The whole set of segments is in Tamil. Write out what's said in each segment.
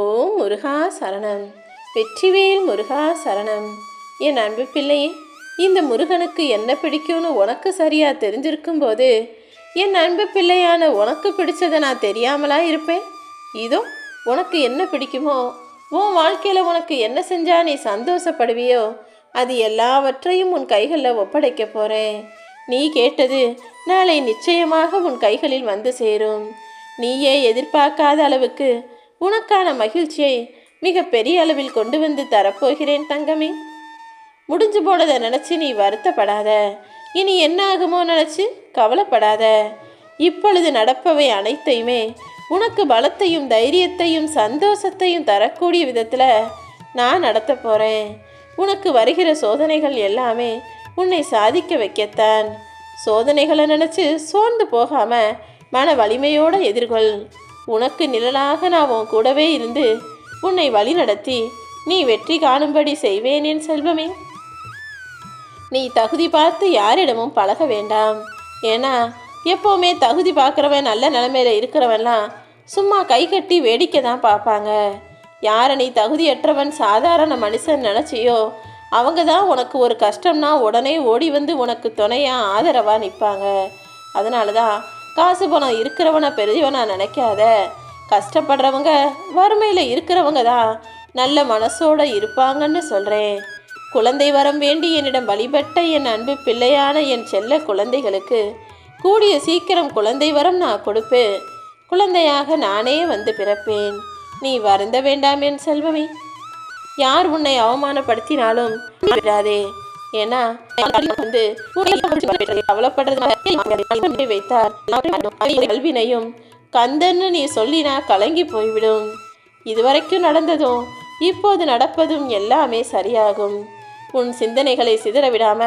ஓம் முருகா சரணம். வெற்றிவேல் முருகா சரணம். என் அன்பு பிள்ளையே இந்த முருகனுக்கு என்ன பிடிக்கும்னு உனக்கு சரியாக தெரிஞ்சிருக்கும் போது என் அன்பு பிள்ளையான உனக்கு பிடிச்சதை நான் தெரியாமலா இருப்பேன்? இதோ உனக்கு என்ன பிடிக்குமோ உன் வாழ்க்கையில் உனக்கு என்ன செஞ்சால் நீ சந்தோஷப்படுவியோ அது எல்லாவற்றையும் உன் கைகளில் ஒப்படைக்க போகிறேன் நீ கேட்டது நாளை நிச்சயமாக உன் கைகளில் வந்து சேரும். நீயே எதிர்பார்க்காத அளவுக்கு உனக்கான மகிழ்ச்சியை மிக பெரிய அளவில் கொண்டு வந்து தரப்போகிறேன் தங்கமே. முடிஞ்சு போனதை நினச்சி நீ வருத்தப்படாத. இனி என்ன ஆகுமோ நினச்சி கவலைப்படாத. இப்பொழுது நடப்பவை அனைத்தையுமே உனக்கு பலத்தையும் தைரியத்தையும் சந்தோஷத்தையும் தரக்கூடிய விதத்தில் நான் நடத்த போகிறேன் உனக்கு வருகிற சோதனைகள் எல்லாமே உன்னை சாதிக்க வைக்கத்தான். சோதனைகளை நினச்சி சோர்ந்து போகாமல் மன வலிமையோடு எதிர்கொள். உனக்கு நிழலாக நான் உன் கூடவே இருந்து உன்னை வழிநடத்தி நீ வெற்றி காணும்படி செய்வேன் என் செல்வமே. நீ தகுதி பார்த்து யாரிடமும் பழக வேண்டாம். ஏன்னா எப்போவுமே தகுதி பார்க்குறவன் நல்ல நிலமையில இருக்கிறவன்லாம் சும்மா கை கட்டி வேடிக்கை தான் பார்ப்பாங்க. யாரை நீ தகுதியற்றவன் சாதாரண மனுஷன் நினச்சியோ அவங்க தான் உனக்கு ஒரு கஷ்டம்னா உடனே ஓடி வந்து உனக்கு துணையாக ஆதரவாக நிற்பாங்க. அதனால தான் காசு பணம் இருக்கிறவனை பெரியவனா நினைக்காத. கஷ்டப்படுறவங்க வறுமையில் இருக்கிறவங்க தான் நல்ல மனசோட இருப்பாங்கன்னு சொல்கிறேன் குழந்தை வரம் வேண்டி என்னிடம் வழிபட்ட என் அன்பு பிள்ளையான என் செல்ல குழந்தைகளுக்கு கூடிய சீக்கிரம் குழந்தை வரம் நான் கொடுப்பேன் குழந்தையாக நானே வந்து பிறப்பேன். நீ வருந்த வேண்டாம் என் செல்வமே. யார் உன்னை அவமானப்படுத்தினாலும் விடாதே. ஏன்னா வந்து வைத்தார். கல்வினையும் கந்தன்னு நீ சொல்லினா கலங்கி போய்விடும். இதுவரைக்கும் நடந்ததும் இப்போது நடப்பதும் எல்லாமே சரியாகும். உன் சிந்தனைகளை சிதற விடாம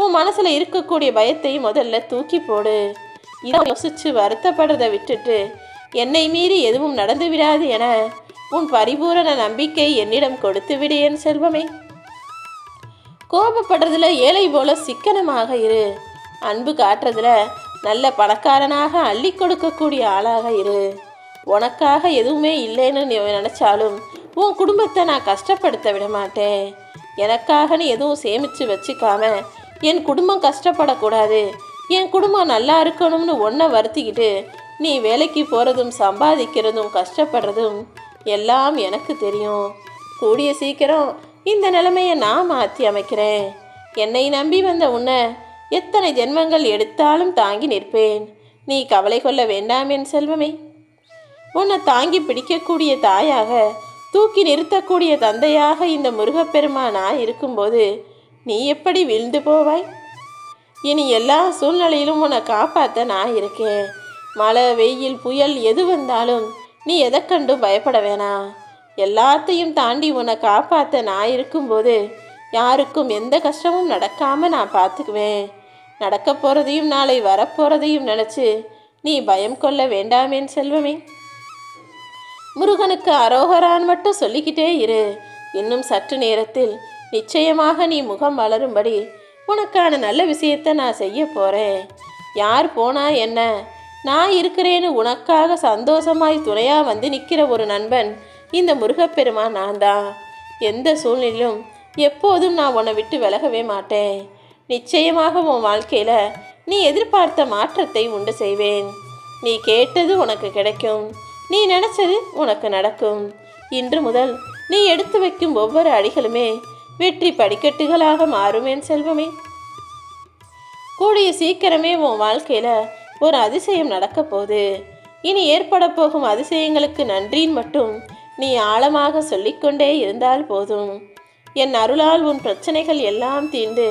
உன் மனசுல இருக்கக்கூடிய பயத்தை முதல்ல தூக்கி போடு. இதை யோசிச்சு வருத்தப்படுறதை விட்டுட்டு என்னை மீறி எதுவும் நடந்து விடாது என உன் பரிபூரண நம்பிக்கை என்னிடம் கொடுத்து விடு என் செல்வமே. கோபப்படுறதுல ஏழை போல சிக்கனமாக இரு. அன்பு காட்டுறதுல நல்ல பணக்காரனாக அள்ளி கொடுக்கக்கூடிய ஆளாக இரு. உனக்காக எதுவுமே இல்லைன்னு நீ நினச்சாலும் உன் குடும்பத்தை நான் கஷ்டப்படுத்த விட மாட்டேன். எனக்காக நீ எதுவும் சேமித்து வச்சுக்காம என் குடும்பம் கஷ்டப்படக்கூடாது. என் குடும்பம் நல்லா இருக்கணும்னு ஒன்றை வருத்திக்கிட்டு நீ வேலைக்கு போகிறதும் சம்பாதிக்கிறதும் கஷ்டப்படுறதும் எல்லாம் எனக்கு தெரியும். கூடிய சீக்கிரம் இந்த நிலைமையை நான் மாற்றி அமைக்கிறேன். என்னை நம்பி வந்த உன்னை எத்தனை ஜென்மங்கள் எடுத்தாலும் தாங்கி நிற்பேன். நீ கவலை கொள்ள வேண்டாம் என் செல்வமே. உன்னை தாங்கி பிடிக்கக்கூடிய தாயாக தூக்கி நிறுத்தக்கூடிய தந்தையாக இந்த முருகப்பெருமானா இருக்கும்போது நீ எப்படி விழுந்து போவாய்? இனி எல்லா சூழ்நிலையிலும் உன்னை காப்பாற்ற நான் இருக்கேன். மழை வெயில் புயல் எது வந்தாலும் நீ எதை கண்டும் பயப்பட வேணாம். எல்லாத்தையும் தாண்டி உன்னை காப்பாற்ற நான் இருக்கும்போது யாருக்கும் எந்த கஷ்டமும் நடக்காமல் நான் பார்த்துக்குவேன். நடக்க போகிறதையும் நாளை வரப்போகிறதையும் நினச்சி நீ பயம் கொள்ள வேண்டாமேன் செல்வமே. முருகனுக்கு அரோகரான் மட்டும் சொல்லிக்கிட்டே இரு. இன்னும் சற்று நேரத்தில் நிச்சயமாக நீ முகம் வளரும்படி உனக்கான நல்ல விஷயத்தை நான் செய்ய போகிறேன் யார் போனா என்ன? நான் இருக்கிறேன்னு உனக்காக சந்தோஷமாய் துணையாக வந்து நிற்கிற ஒரு நண்பன் இந்த முருகப்பெருமான் நான் தான் எந்த சூழ்நிலையிலும் எப்போதும் நான் உன்னை விட்டு விலகவே மாட்டேன். நிச்சயமாக உன் வாழ்க்கையில் நீ எதிர்பார்த்த மாற்றத்தை உண்டு செய்வேன். நீ கேட்டது உனக்கு கிடைக்கும். நீ நினச்சது உனக்கு நடக்கும். இன்று முதல் நீ எடுத்து வைக்கும் ஒவ்வொரு அடிகளுமே வெற்றி படிக்கட்டுகளாக மாறுமேன் செல்வமே. கூடிய சீக்கிரமே உன் வாழ்க்கையில் ஒரு அதிசயம் நடக்க போகுது இனி ஏற்பட போகும் அதிசயங்களுக்கு நன்றின்னு மட்டும் நீ ஆழமாக சொல்லிக்கொண்டே இருந்தால் போதும். என் அருளால் உன் பிரச்சனைகள் எல்லாம் தீர்ந்து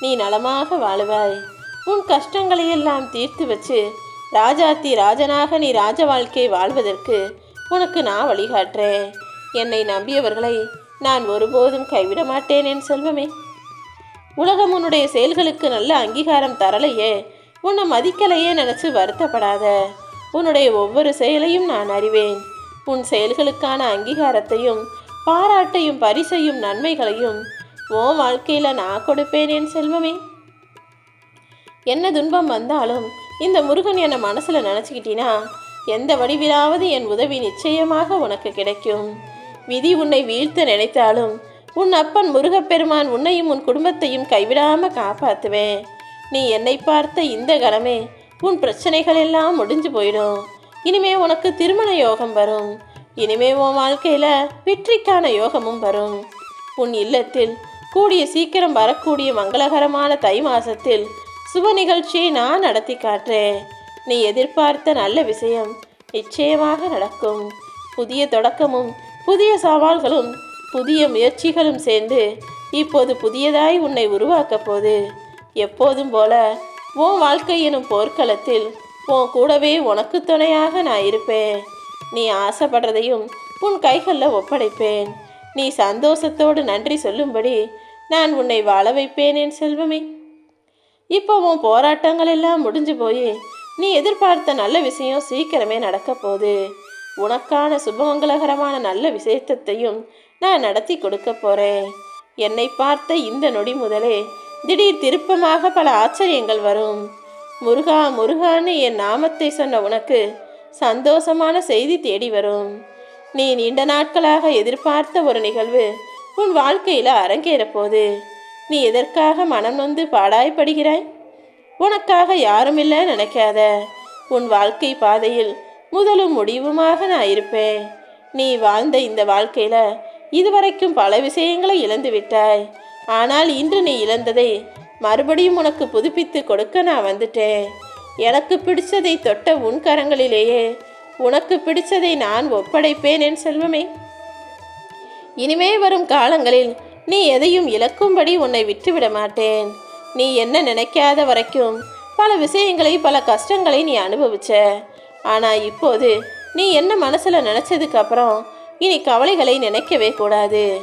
நீ நலமாக வாழுவாய். உன் கஷ்டங்களை எல்லாம் தீர்த்து வச்சு ராஜாத்தி ராஜனாக நீ ராஜ வாழ்க்கை வாழ்வதற்கு உனக்கு நான் வழிகாட்டுறேன் என்னை நம்பியவர்களை நான் ஒருபோதும் கைவிட மாட்டேன் என் செல்வமே. உலகம் உன்னுடைய செயல்களுக்கு நல்ல அங்கீகாரம் தரலையே. உன்னை மதிக்கலையே நினச்சி வருத்தப்படாத. உன்னுடைய ஒவ்வொரு செயலையும் நான் அறிவேன். உன் செயல்களுக்கான அங்கீகாரத்தையும் பாராட்டையும் பரிசையும் நன்மைகளையும் ஓ வாழ்க்கையில் நான் கொடுப்பேன் என் செல்வமே. என்ன துன்பம் வந்தாலும் இந்த முருகன் என்னை மனசில் நினச்சிக்கிட்டினா எந்த வடிவிலாவது என் உதவி நிச்சயமாக உனக்கு கிடைக்கும். விதி உன்னை வீழ்த்த நினைத்தாலும் உன் அப்பன் முருகப்பெருமான் உன்னையும் உன் குடும்பத்தையும் கைவிடாம காப்பாற்றுவேன் நீ என்னை பார்த்த இந்த கணமே உன் பிரச்சனைகள் எல்லாம் முடிஞ்சு போயிடும். இனிமே உனக்கு திருமண யோகம் வரும். இனிமே உன் வாழ்க்கையில வெற்றிக்கான யோகமும் வரும். உன் இல்லத்தில் கூடிய சீக்கிரம் வரக்கூடிய மங்களகரமான தை மாசத்தில் சுப நிகழ்ச்சியை நான் நடத்தி காட்டுறேன். நீ எதிர்பார்த்த நல்ல விஷயம் நிச்சயமாக நடக்கும். புதிய தொடக்கமும் புதிய சவால்களும் புதிய முயற்சிகளும் சேர்ந்து இப்போது புதியதாய் உன்னை உருவாக்கப் போது எப்போதும் போல உன் வாழ்க்கை எனும் போர்க்களத்தில் உன் கூடவே உனக்கு துணையாக நான் இருப்பேன். நீ ஆசைப்படுறதையும் உன் கைகளில் ஒப்படைப்பேன். நீ சந்தோஷத்தோடு நன்றி சொல்லும்படி நான் உன்னை வாழ வைப்பேன் என் செல்வமே. இப்போ உன் போராட்டங்கள் எல்லாம் முடிஞ்சு போய். நீ எதிர்பார்த்த நல்ல விஷயம் சீக்கிரமே நடக்க போகுது. உனக்கான சுபமங்களகரமான நல்ல விசேஷத்தையும் நான் நடத்தி கொடுக்க போறேன். என்னை பார்த்த இந்த நொடி முதலே திடீர் திருப்பமாக பல ஆச்சரியங்கள் வரும். முருகா முருகான்னு என் நாமத்தை சொன்ன உனக்கு சந்தோஷமான செய்தி தேடி வரும். நீ நீண்ட நாட்களாக எதிர்பார்த்த ஒரு நிகழ்வு உன் வாழ்க்கையில் அரங்கேறப்போது நீ எதற்காக மனம் நொந்து பாடாய்ப்படுகிறாய்? உனக்காக யாரும் இல்லை நினைக்காத. உன் வாழ்க்கை பாதையில் முதலும் முடிவுமாக நான் இருப்பேன். நீ வாழ்ந்த இந்த வாழ்க்கையில இதுவரைக்கும் பல விஷயங்களை இழந்து விட்டாய். ஆனால் இன்று நீ இழந்ததை மறுபடியும் உனக்கு புதுப்பித்து கொடுக்க நான் வந்துட்டேன். எனக்கு பிடிச்சதை தொட்ட உன் கரங்களிலேயே உனக்கு பிடிச்சதை நான் ஒப்படைப்பேன் என் செல்வமே. இனிமே வரும் காலங்களில் நீ எதையும் இழக்கும்படி உன்னை விட்டுவிட மாட்டேன். நீ என்ன நினைக்காத வரைக்கும் பல விஷயங்களை பல கஷ்டங்களை நீ அனுபவிச்ச. ஆனால் இப்போது நீ என்ன மனசில் நினச்சதுக்கு அப்புறம் இனி கவலைகளை நினைக்கவே கூடாது.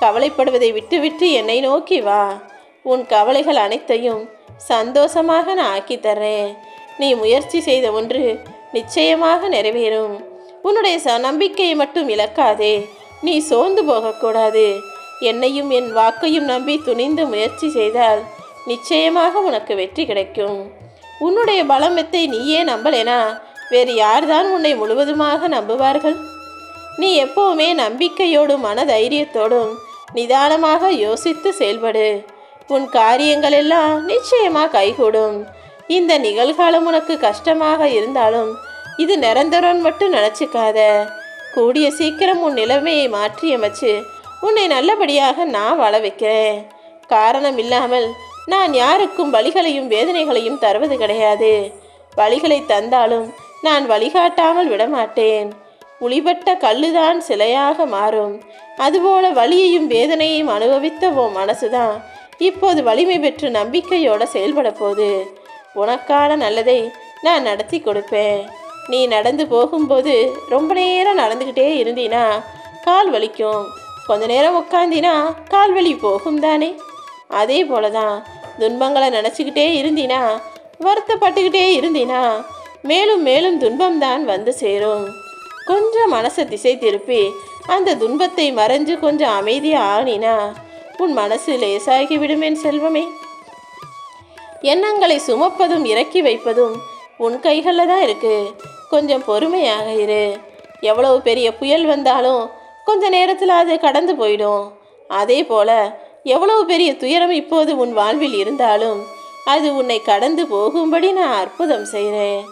கவலைப்படுவதை விட்டுவிட்டு என்னை நோக்கி வா. உன் கவலைகள் அனைத்தையும் சந்தோஷமாக நான் ஆக்கி தர்றேன். நீ முயற்சி செய்த ஒன்று நிச்சயமாக நிறைவேறும். உன்னுடைய ச நம்பிக்கையை மட்டும் இழக்காதே. நீ சோர்ந்து போகக்கூடாது. என்னையும் என் வாக்கையும் நம்பி துணிந்து முயற்சி செய்தால் நிச்சயமாக உனக்கு வெற்றி கிடைக்கும். உன்னுடைய பலமத்தை நீயே நம்பலேனா? வேறு யார்தான் உன்னை முழுவதுமாக நம்புவார்கள்? நீ எப்போவுமே நம்பிக்கையோடும் மனதைரியத்தோடும் நிதானமாக யோசித்து செயல்படு. உன் காரியங்கள் எல்லாம் நிச்சயமாக கைகூடும். இந்த நிகழ்காலம் உனக்கு கஷ்டமாக இருந்தாலும் இது நிரந்தரம் மட்டும் நினச்சிக்காத. கூடிய சீக்கிரம் உன் நிலைமையை மாற்றியமைச்சு உன்னை நல்லபடியாக நான் வாழ வைக்கிறேன். காரணம் இல்லாமல் நான் யாருக்கும் வழிகளையும் வேதனைகளையும் தருவது கிடையாது. வழிகளை தந்தாலும் நான் வழிகாட்டாமல் விடமாட்டேன். உளிபட்ட கல்லுதான் சிலையாக மாறும். அதுபோல வலியையும் வேதனையையும் அனுபவித்த உன் மனசுதான் இப்போது வலிமை பெற்று நம்பிக்கையோடு செயல்பட போகுது உனக்கான நல்லதை நான் நடத்தி கொடுப்பேன். நீ நடந்து போகும்போது ரொம்ப நேரம் நடந்துக்கிட்டே இருந்தீனா கால் வலிக்கும். கொஞ்ச நேரம் உட்காந்தினா கால் வலி போகும் தானே. அதே போல தான் துன்பங்களை நினச்சிக்கிட்டே இருந்தீனா வருத்தப்பட்டுக்கிட்டே இருந்தீனா மேலும் மேலும் துன்பம்தான் வந்து சேரும். கொஞ்சம் மனசை திசை திருப்பி அந்த துன்பத்தை மறைஞ்சு கொஞ்சம் அமைதியாக ஆனினா உன் மனசு லேசாகி விடுமேன் செல்வமே. எண்ணங்களை சுமப்பதும் இறக்கி வைப்பதும் உன் கைகளில் தான் இருக்கு. கொஞ்சம் பொறுமையாக இரு. எவ்வளவு பெரிய புயல் வந்தாலும் கொஞ்ச நேரத்தில் அது கடந்து போயிடும். அதே போல எவ்வளவு பெரிய துயரம் இப்போது உன் வாழ்வில் இருந்தாலும் அது உன்னை கடந்து போகும்படி நான் அற்புதம் செய்கிறேன்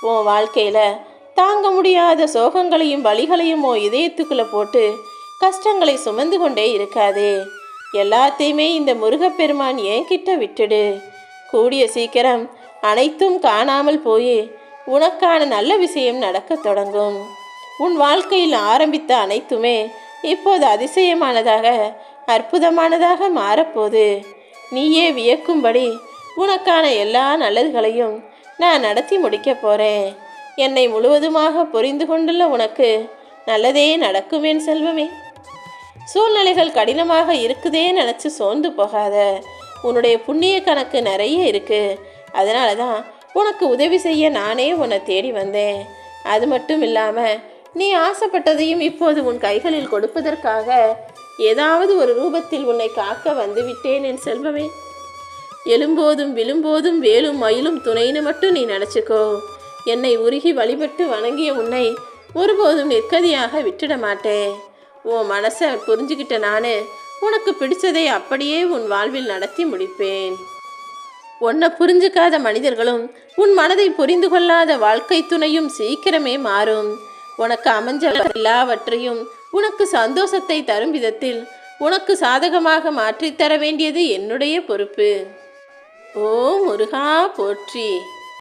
உன் வாழ்க்கையில் தாங்க முடியாத சோகங்களையும் வலிகளையும் உன் இதயத்துக்குள்ளே போட்டு கஷ்டங்களை சுமந்து கொண்டே இருக்காதே. எல்லாத்தையுமே இந்த முருகப்பெருமான் என்கிட்ட விட்டுடு. கூடிய சீக்கிரம் அனைத்தும் காணாமல் போய் உனக்கான நல்ல விஷயம் நடக்கத் தொடங்கும். உன் வாழ்க்கையில் ஆரம்பித்த அனைத்துமே இப்போது அதிசயமானதாக அற்புதமானதாக மாறப்போது நீயே வியக்கும்படி உனக்கான எல்லா நல்லதுகளையும் நான் நடத்தி முடிக்கப் போகிறேன் என்னை முழுவதுமாக புரிந்து கொண்டுள்ள உனக்கு நல்லதே நடக்குமேன் செல்வமே. சூழ்நிலைகள் கடினமாக இருக்குதே நினச்சி சோர்ந்து போகாத. உன்னுடைய புண்ணிய கணக்கு நிறைய இருக்கு. அதனால தான் உனக்கு உதவி செய்ய நானே உன்னை தேடி வந்தேன். அது மட்டும் இல்லாமல் நீ ஆசைப்பட்டதையும் இப்போது உன் கைகளில் கொடுப்பதற்காக ஏதாவது ஒரு ரூபத்தில் உன்னை காக்க வந்துவிட்டேன் என் செல்வமே. எழும்போதும் விழும்போதும் வேலும் மயிலும் துணைன்னு மட்டும் நீ நினச்சிக்கோ. என்னை உருகி வழிபட்டு வணங்கிய உன்னை ஒருபோதும் நிற்கதியாக விட்டுட மாட்டேன் உன் மனசை புரிஞ்சுக்கிட்ட நான் உனக்கு பிடிச்சதை அப்படியே உன் வாழ்வில் நடத்தி முடிப்பேன். உன்னை புரிஞ்சுக்காத மனிதர்களும் உன் மனதை புரிந்து கொள்ளாத வாழ்க்கை துணையும் சீக்கிரமே மாறும். உனக்கு அமைஞ்ச எல்லாவற்றையும் உனக்கு சந்தோஷத்தை தரும் விதத்தில் உனக்கு சாதகமாக மாற்றித் தர வேண்டியது என்னுடைய பொறுப்பு. ஓ முருகா போற்றி.